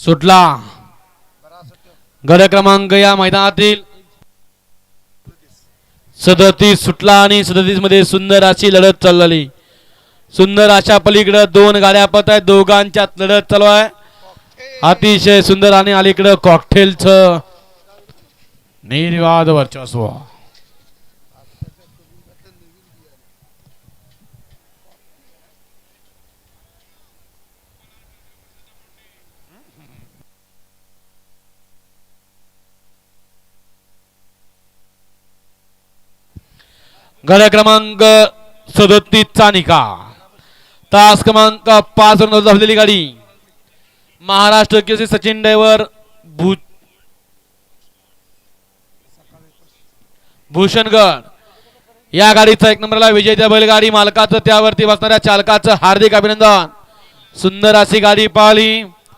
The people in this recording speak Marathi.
सुटला. गड क्रमांक या मैदानातील सदतीस सुटला आणि सदतीसमध्ये सुंदर अशी लढत चाललेली सुंदर अशा पलीकडं दोन गाड्या पत आहेत. दोघांच्यात लढत चालू आहे. अतिशय सुंदर आणि अलीकडं कॉकटेलचं निर्वाद वर्चस्व. गड्या क्रमांक सदतीसचा निकाल. तास क्रमांक पाच वर धावलेली गाडी. महाराष्ट्र केसरी सचिन ड्रायव्हर भू भूषणगड. या गाडीचा एक नंबरला विजयच्या बैलगाडी मालकाचं त्यावरती बसणाऱ्या चालकाचं हार्दिक अभिनंदन. सुंदर अशी गाडी पाहिली.